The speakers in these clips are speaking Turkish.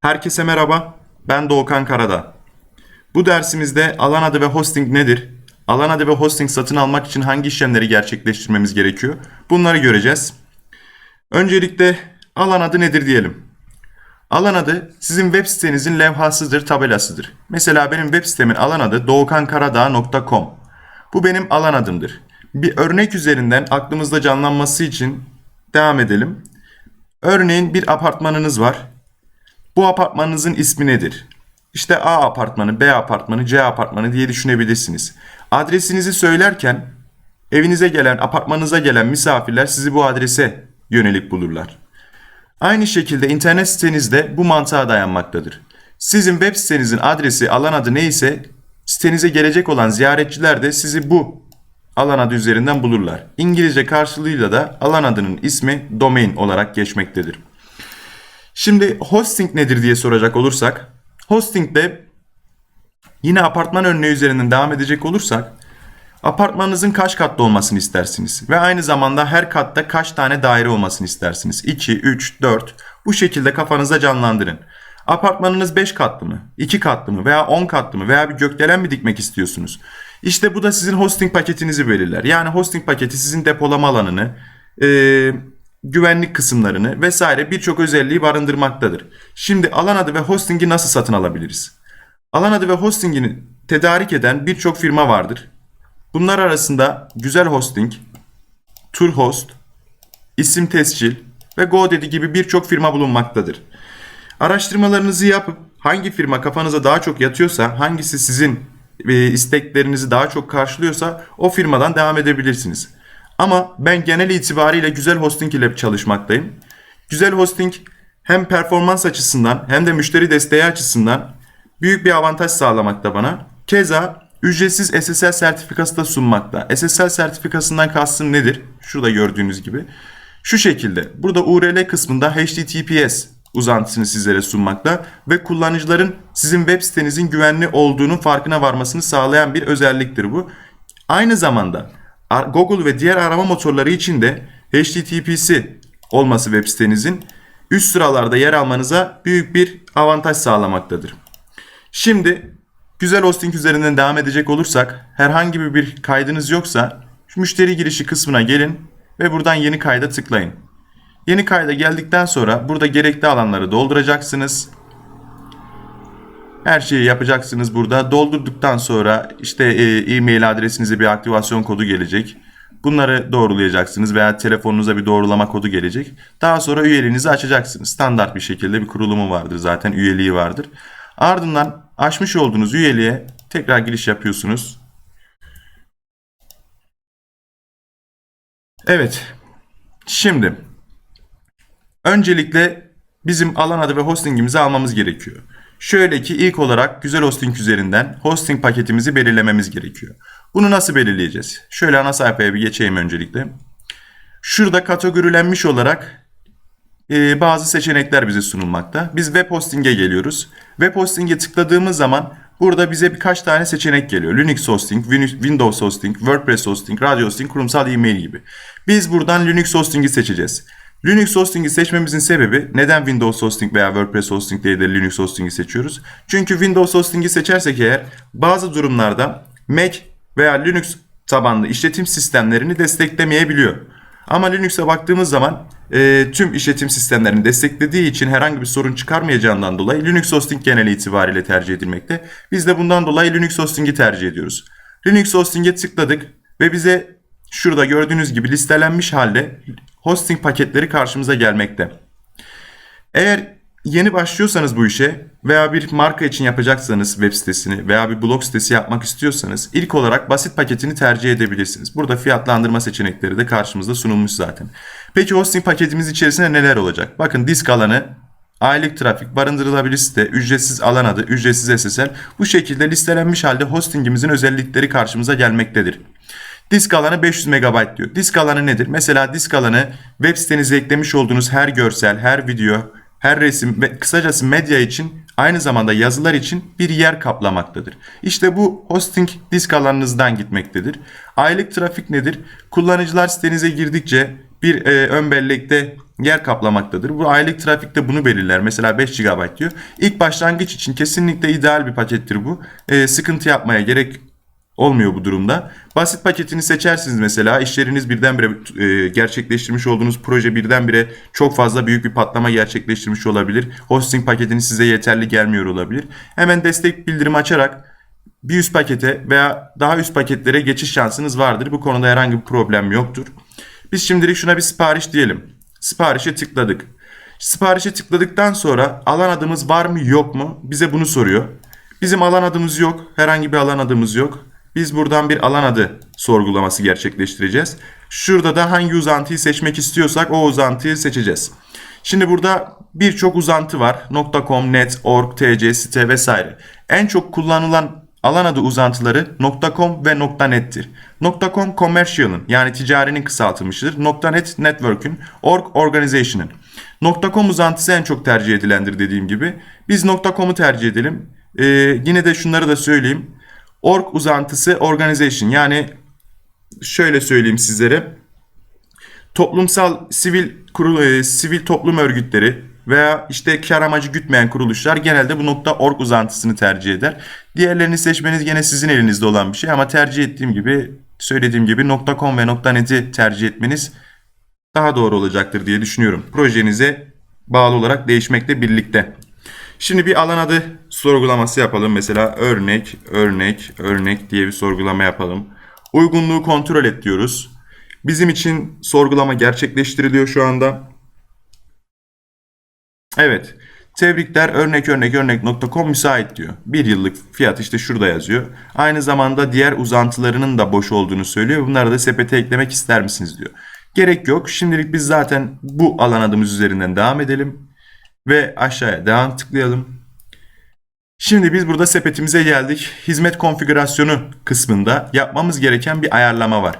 Herkese merhaba, ben Doğukan Karada. Bu dersimizde alan adı ve hosting nedir? Alan adı ve hosting satın almak için hangi işlemleri gerçekleştirmemiz gerekiyor? Bunları göreceğiz. Öncelikle alan adı nedir diyelim. Alan adı sizin web sitenizin levhasıdır, tabelasıdır. Mesela benim web sitemin alan adı doğukankaradağ.com. Bu benim alan adımdır. Bir örnek üzerinden aklımızda canlanması için devam edelim. Örneğin bir apartmanınız var. Bu apartmanınızın ismi nedir? İşte A apartmanı, B apartmanı, C apartmanı diye düşünebilirsiniz. Adresinizi söylerken evinize gelen, apartmanınıza gelen misafirler sizi bu adrese yönelik bulurlar. Aynı şekilde internet sitenizde bu mantığa dayanmaktadır. Sizin web sitenizin adresi, alan adı neyse sitenize gelecek olan ziyaretçiler de sizi bu alan adı üzerinden bulurlar. İngilizce karşılığıyla da alan adının ismi domain olarak geçmektedir. Şimdi hosting nedir diye soracak olursak, hosting de yine apartman örneği üzerinden devam edecek olursak, apartmanınızın kaç katlı olmasını istersiniz ve aynı zamanda her katta kaç tane daire olmasını istersiniz? 2, 3, 4 bu şekilde kafanızda canlandırın. Apartmanınız 5 katlı mı, 2 katlı mı veya 10 katlı mı veya bir gökdelen mi dikmek istiyorsunuz? İşte bu da sizin hosting paketinizi belirler. Yani hosting paketi sizin depolama alanını, güvenlik kısımlarını vesaire birçok özelliği barındırmaktadır. Şimdi alan adı ve hostingi nasıl satın alabiliriz? Alan adı ve hostingini tedarik eden birçok firma vardır. Bunlar arasında Güzel Hosting, Turhost, İsim Tescil ve GoDaddy gibi birçok firma bulunmaktadır. Araştırmalarınızı yapıp hangi firma kafanıza daha çok yatıyorsa, hangisi sizin e, isteklerinizi daha çok karşılıyorsa o firmadan devam edebilirsiniz. Ama ben genel itibariyle Güzel Hosting ile çalışmaktayım. Güzel Hosting hem performans açısından hem de müşteri desteği açısından büyük bir avantaj sağlamakta bana. Keza ücretsiz SSL sertifikası da sunmakta. SSL sertifikasından kastım nedir? Şurada gördüğünüz gibi. Şu şekilde. Burada URL kısmında HTTPS uzantısını sizlere sunmakta ve kullanıcıların sizin web sitenizin güvenli olduğunun farkına varmasını sağlayan bir özelliktir bu. Aynı zamanda Google ve diğer arama motorları için de HTTP'si olması web sitenizin üst sıralarda yer almanıza büyük bir avantaj sağlamaktadır. Şimdi güzel hosting üzerinden devam edecek olursak herhangi bir kaydınız yoksa şu müşteri girişi kısmına gelin ve buradan yeni kayda tıklayın. Yeni kayda geldikten sonra burada gerekli alanları dolduracaksınız. Her şeyi yapacaksınız burada. Doldurduktan sonra işte e, e-mail adresinize bir aktivasyon kodu gelecek. Bunları doğrulayacaksınız veya telefonunuza bir doğrulama kodu gelecek. Daha sonra üyeliğinizi açacaksınız. Standart bir şekilde bir kurulumu vardır zaten üyeliği vardır. Ardından açmış olduğunuz üyeliğe tekrar giriş yapıyorsunuz. Evet. Şimdi öncelikle bizim alan adı ve hostingimizi almamız gerekiyor. Şöyle ki ilk olarak güzel hosting üzerinden hosting paketimizi belirlememiz gerekiyor. Bunu nasıl belirleyeceğiz? Şöyle ana sayfaya bir geçeyim öncelikle. Şurada kategorilenmiş olarak e, bazı seçenekler bize sunulmakta. Biz web hosting'e geliyoruz. Web hosting'e tıkladığımız zaman burada bize birkaç tane seçenek geliyor. Linux hosting, Windows hosting, WordPress hosting, radio hosting, kurumsal e-mail gibi. Biz buradan Linux hosting'i seçeceğiz. Linux hosting'i seçmemizin sebebi neden Windows hosting veya WordPress hosting değil de Linux hosting'i seçiyoruz? Çünkü Windows hosting'i seçersek eğer bazı durumlarda Mac veya Linux tabanlı işletim sistemlerini desteklemeyebiliyor. Ama Linux'e baktığımız zaman e, tüm işletim sistemlerini desteklediği için herhangi bir sorun çıkarmayacağından dolayı Linux hosting genel itibariyle tercih edilmekte. Biz de bundan dolayı Linux hosting'i tercih ediyoruz. Linux hosting'e tıkladık ve bize şurada gördüğünüz gibi listelenmiş halde hosting paketleri karşımıza gelmekte. Eğer yeni başlıyorsanız bu işe veya bir marka için yapacaksanız web sitesini veya bir blog sitesi yapmak istiyorsanız ilk olarak basit paketini tercih edebilirsiniz. Burada fiyatlandırma seçenekleri de karşımızda sunulmuş zaten. Peki hosting paketimiz içerisinde neler olacak? Bakın disk alanı, aylık trafik, barındırılabilir site, ücretsiz alan adı, ücretsiz SSL bu şekilde listelenmiş halde hostingimizin özellikleri karşımıza gelmektedir. Disk alanı 500 MB diyor. Disk alanı nedir? Mesela disk alanı web sitenize eklemiş olduğunuz her görsel, her video, her resim ve kısacası medya için aynı zamanda yazılar için bir yer kaplamaktadır. İşte bu hosting disk alanınızdan gitmektedir. Aylık trafik nedir? Kullanıcılar sitenize girdikçe bir e, ön bellekte yer kaplamaktadır. Bu aylık trafikte bunu belirler. Mesela 5 GB diyor. İlk başlangıç için kesinlikle ideal bir pakettir bu. Ee, sıkıntı yapmaya gerek olmuyor bu durumda. Basit paketini seçersiniz mesela. İşleriniz birdenbire e, gerçekleştirmiş olduğunuz proje birdenbire çok fazla büyük bir patlama gerçekleştirmiş olabilir. Hosting paketiniz size yeterli gelmiyor olabilir. Hemen destek bildirimi açarak bir üst pakete veya daha üst paketlere geçiş şansınız vardır. Bu konuda herhangi bir problem yoktur. Biz şimdilik şuna bir sipariş diyelim. Siparişe tıkladık. Siparişe tıkladıktan sonra alan adımız var mı yok mu? Bize bunu soruyor. Bizim alan adımız yok. Herhangi bir alan adımız yok. Biz buradan bir alan adı sorgulaması gerçekleştireceğiz. Şurada da hangi uzantıyı seçmek istiyorsak o uzantıyı seçeceğiz. Şimdi burada birçok uzantı var. .com, net, org, tc, site vesaire. En çok kullanılan alan adı uzantıları .com ve .net'tir. .com commercial'ın yani ticarinin kısaltılmışıdır. .net network'ün, org organization'ın. .com uzantısı en çok tercih edilendir dediğim gibi. Biz .com'u tercih edelim. Ee, yine de şunları da söyleyeyim. Org uzantısı organization yani şöyle söyleyeyim sizlere. Toplumsal sivil kurul e, sivil toplum örgütleri veya işte kar amacı gütmeyen kuruluşlar genelde bu nokta org uzantısını tercih eder. Diğerlerini seçmeniz gene sizin elinizde olan bir şey ama tercih ettiğim gibi söylediğim gibi .com ve .net'i tercih etmeniz daha doğru olacaktır diye düşünüyorum. Projenize bağlı olarak değişmekle birlikte. Şimdi bir alan adı sorgulaması yapalım. Mesela örnek, örnek, örnek diye bir sorgulama yapalım. Uygunluğu kontrol et diyoruz. Bizim için sorgulama gerçekleştiriliyor şu anda. Evet. Tebrikler örnek örnek örnek.com müsait diyor. Bir yıllık fiyat işte şurada yazıyor. Aynı zamanda diğer uzantılarının da boş olduğunu söylüyor. Bunları da sepete eklemek ister misiniz diyor. Gerek yok. Şimdilik biz zaten bu alan adımız üzerinden devam edelim. Ve aşağıya devam tıklayalım. Şimdi biz burada sepetimize geldik. Hizmet konfigürasyonu kısmında yapmamız gereken bir ayarlama var.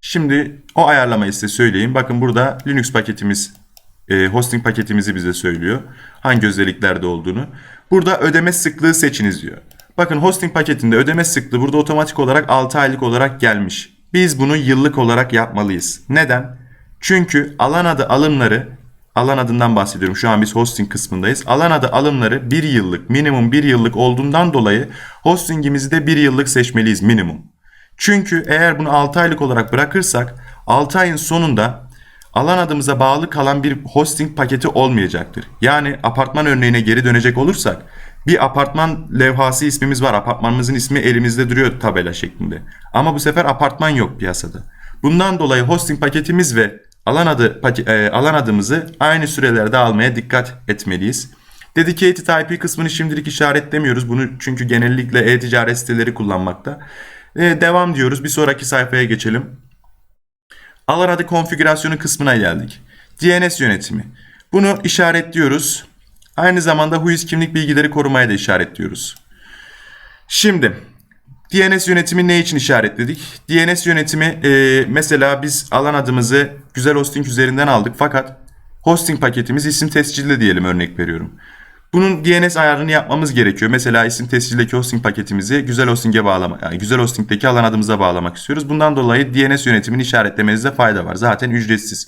Şimdi o ayarlamayı size söyleyeyim. Bakın burada Linux paketimiz, e, hosting paketimizi bize söylüyor. Hangi özelliklerde olduğunu. Burada ödeme sıklığı seçiniz diyor. Bakın hosting paketinde ödeme sıklığı burada otomatik olarak 6 aylık olarak gelmiş. Biz bunu yıllık olarak yapmalıyız. Neden? Çünkü alan adı alımları alan adından bahsediyorum. Şu an biz hosting kısmındayız. Alan adı alımları 1 yıllık, minimum 1 yıllık olduğundan dolayı hostingimizi de 1 yıllık seçmeliyiz minimum. Çünkü eğer bunu 6 aylık olarak bırakırsak 6 ayın sonunda alan adımıza bağlı kalan bir hosting paketi olmayacaktır. Yani apartman örneğine geri dönecek olursak bir apartman levhası ismimiz var. Apartmanımızın ismi elimizde duruyor tabela şeklinde. Ama bu sefer apartman yok piyasada. Bundan dolayı hosting paketimiz ve alan adı e, alan adımızı aynı sürelerde almaya dikkat etmeliyiz. Dedicated IP kısmını şimdilik işaretlemiyoruz. Bunu çünkü genellikle e-ticaret siteleri kullanmakta. Ee, devam diyoruz. Bir sonraki sayfaya geçelim. Alan adı konfigürasyonu kısmına geldik. DNS yönetimi. Bunu işaretliyoruz. Aynı zamanda WHOIS kimlik bilgileri korumaya da işaretliyoruz. Şimdi DNS yönetimi ne için işaretledik? DNS yönetimi e, mesela biz alan adımızı güzel hosting üzerinden aldık fakat hosting paketimiz isim tescilli diyelim örnek veriyorum. Bunun DNS ayarını yapmamız gerekiyor. Mesela isim tescildeki hosting paketimizi güzel hosting'e bağlamak, yani güzel hosting'deki alan adımıza bağlamak istiyoruz. Bundan dolayı DNS yönetimini işaretlemenizde fayda var. Zaten ücretsiz.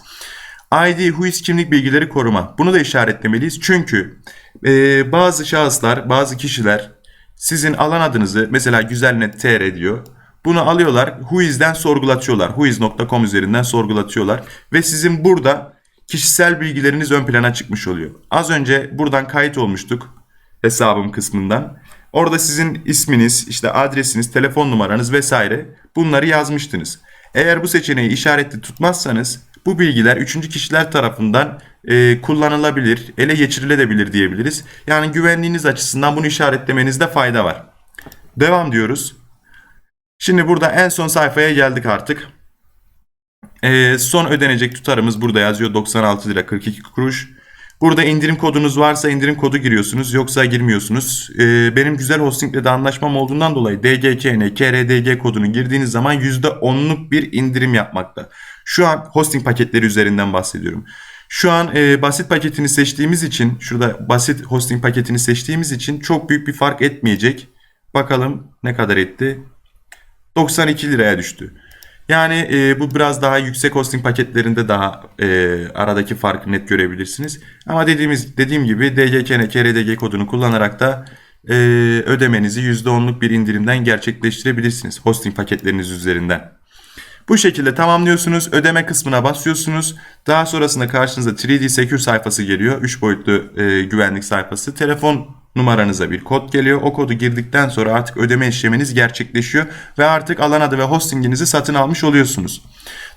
ID, WHOIS kimlik bilgileri koruma. Bunu da işaretlemeliyiz. Çünkü e, bazı şahıslar, bazı kişiler sizin alan adınızı mesela güzelnet.tr diyor. Bunu alıyorlar, WHOIS'den sorgulatıyorlar. WHOIS.com üzerinden sorgulatıyorlar. Ve sizin burada kişisel bilgileriniz ön plana çıkmış oluyor. Az önce buradan kayıt olmuştuk hesabım kısmından. Orada sizin isminiz, işte adresiniz, telefon numaranız vesaire bunları yazmıştınız. Eğer bu seçeneği işaretli tutmazsanız bu bilgiler üçüncü kişiler tarafından e, kullanılabilir, ele geçirilebilir diyebiliriz. Yani güvenliğiniz açısından bunu işaretlemenizde fayda var. Devam diyoruz. Şimdi burada en son sayfaya geldik artık. E, son ödenecek tutarımız burada yazıyor 96 lira 42 kuruş. Burada indirim kodunuz varsa indirim kodu giriyorsunuz yoksa girmiyorsunuz. E, benim güzel hostingle de anlaşmam olduğundan dolayı DGKN, KRDG kodunu girdiğiniz zaman %10'luk bir indirim yapmakta. Şu an hosting paketleri üzerinden bahsediyorum. Şu an e, basit paketini seçtiğimiz için, şurada basit hosting paketini seçtiğimiz için çok büyük bir fark etmeyecek. Bakalım ne kadar etti? 92 liraya düştü. Yani e, bu biraz daha yüksek hosting paketlerinde daha e, aradaki farkı net görebilirsiniz. Ama dediğimiz dediğim gibi DGKN KRDG kodunu kullanarak da e, ödemenizi %10'luk bir indirimden gerçekleştirebilirsiniz hosting paketleriniz üzerinden. Bu şekilde tamamlıyorsunuz. Ödeme kısmına basıyorsunuz. Daha sonrasında karşınıza 3D Secure sayfası geliyor. 3 boyutlu e, güvenlik sayfası. Telefon numaranıza bir kod geliyor. O kodu girdikten sonra artık ödeme işleminiz gerçekleşiyor ve artık alan adı ve hostinginizi satın almış oluyorsunuz.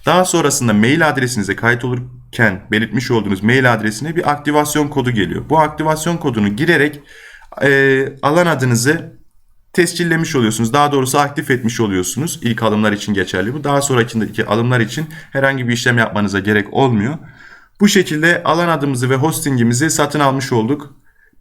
Daha sonrasında mail adresinize kayıt olurken belirtmiş olduğunuz mail adresine bir aktivasyon kodu geliyor. Bu aktivasyon kodunu girerek e, alan adınızı tescillemiş oluyorsunuz. Daha doğrusu aktif etmiş oluyorsunuz. İlk alımlar için geçerli bu. Daha sonraki alımlar için herhangi bir işlem yapmanıza gerek olmuyor. Bu şekilde alan adımızı ve hostingimizi satın almış olduk.